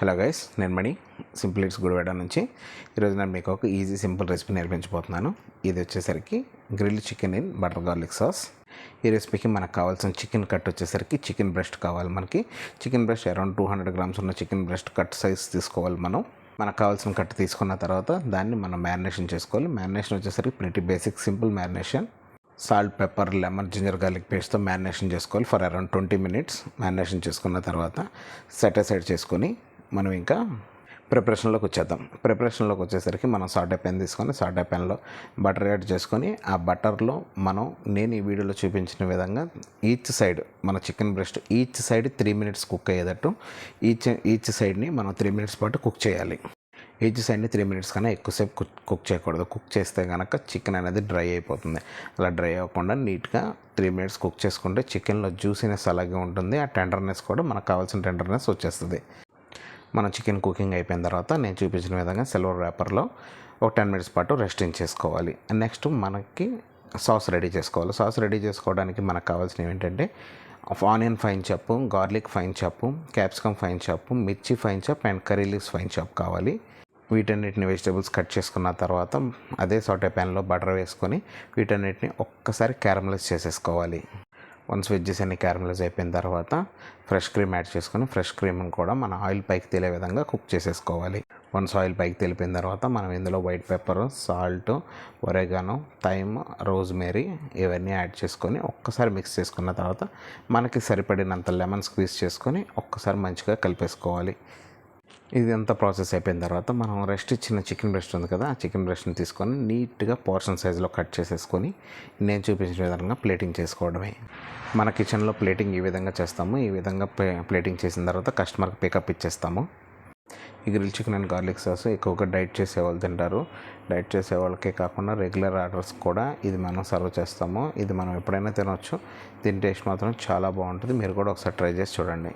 Hello guys నేను మణి simple it's Gudivada నుంచి. ఈరోజు నేను మీకు ఒక ఈజీ సింపుల్ రెసిపీ నేర్పించబోతున్నాను. ఇది వచ్చేసరికి grill chicken in butter garlic sauce ఈ రెసిపీకి మనకు కావాల్సిన చికెన్ కట్ వచ్చేసరికి చికెన్ బ్రెస్ట్ కావాలి మనకి. Chicken breast around two hundred grams ఉన్న చికెన్ బ్రెస్ట్ కట్ సైజ్ తీసుకోవాలి మనం. మనకు కావాల్సిన కట్ తీసుకున్న తర్వాత దాన్ని మనం మ్యారినేషన్ చేసుకోవాలి. మ్యారినేషన్ వచ్చేసరికి pretty basic simple marination salt pepper lemon ginger garlic పేస్ట్తో marination చేసుకోవాలి. For around twenty minutes marination చేసుకున్న తర్వాత సెట్ సైడ్ చేసుకొని మనం ఇంకా ప్రిపరేషన్లోకి వచ్చేద్దాం. ప్రిపరేషన్లోకి వచ్చేసరికి మనం సాటే పెన్ తీసుకొని సాటే పెన్లో బటర్ యాడ్ చేసుకొని ఆ బటర్లో మనం నేను ఈ వీడియోలో చూపించిన విధంగా ఈచ్ సైడ్ మన chicken breast each side three minutes cook అయ్యేటట్టు ఈచ్ ఈచ్ సైడ్ని మనం త్రీ మినిట్స్ పాటు కుక్ చేయాలి. ఈచ్ సైడ్ని త్రీ మినిట్స్ కన్నా ఎక్కువసేపు కుక్ కుక్ చేయకూడదు. కుక్ చేస్తే కనుక చికెన్ అనేది డ్రై అయిపోతుంది. అలా డ్రై అవ్వకుండా నీట్గా త్రీ మినిట్స్ కుక్ చేసుకుంటే చికెన్లో జ్యూసీనెస్ అలాగే ఉంటుంది. ఆ టెండర్నెస్ కూడా మనకు కావాల్సిన టెండర్నెస్ వచ్చేస్తుంది. మన చికెన్ కుకింగ్ అయిపోయిన తర్వాత నేను చూపించిన విధంగా సిల్వర్ వేపర్లో ఒక టెన్ మినిట్స్ పాటు రెస్టింగ్ చేసుకోవాలి నెక్స్ట్ మనకి సాస్ రెడీ చేసుకోవాలి. సాస్ రెడీ చేసుకోవడానికి మనకు కావాల్సినవి ఏంటంటే onion fine chop garlic fine chop capsicum fine chop మిర్చి fine chop and curry leaves fine chop కావాలి. వీటన్నిటిని వెజిటేబుల్స్ కట్ చేసుకున్న తర్వాత అదే సోటే ప్యాన్లో బటర్ వేసుకొని వీటన్నిటిని ఒక్కసారి క్యారమలైజ్ చేసేసుకోవాలి. వన్స్ వెజ్జెస్ అన్ని క్యారమలైజ్ అయిపోయిన తర్వాత ఫ్రెష్ క్రీమ్ యాడ్ చేసుకొని ఫ్రెష్ క్రీమ్ని కూడా మన ఆయిల్ పైకి తేలే విధంగా కుక్ చేసేసుకోవాలి. వన్స్ ఆయిల్ పైకి తెలిపిన తర్వాత మనం ఇందులో white pepper salt oregano thyme rosemary ఇవన్నీ యాడ్ చేసుకొని ఒక్కసారి మిక్స్ చేసుకున్న తర్వాత మనకి సరిపడినంత లెమన్ స్క్వీజ్ చేసుకొని ఒక్కసారి మంచిగా కలిపేసుకోవాలి. ఇది అంతా ప్రాసెస్ అయిపోయిన తర్వాత మనం రెస్ట్ ఇచ్చిన చికెన్ బ్రెస్ట్ ఉంది కదా ఆ చికెన్ బ్రెస్ట్ని తీసుకొని నీట్గా పోర్షన్ సైజులో కట్ చేసేసుకొని నేను చూపించిన విధంగా ప్లేటింగ్ చేసుకోవడమే. మన కిచెన్లో ప్లేటింగ్ ఈ విధంగా చేస్తాము. ఈ విధంగా ప్లేటింగ్ చేసిన తర్వాత కస్టమర్కి పికప్ ఇచ్చేస్తాము. ఈ grill chicken and garlic sauce ఎక్కువగా డైట్ చేసే వాళ్ళు తింటారు. డైట్ చేసే వాళ్ళకే కాకుండా రెగ్యులర్ ఆర్డర్స్ కూడా ఇది మనం సర్వ్ చేస్తాము. ఇది మనం ఎప్పుడైనా తినవచ్చు దీని టేస్ట్ మాత్రం చాలా బాగుంటుంది. మీరు కూడా ఒకసారి ట్రై చేసి చూడండి.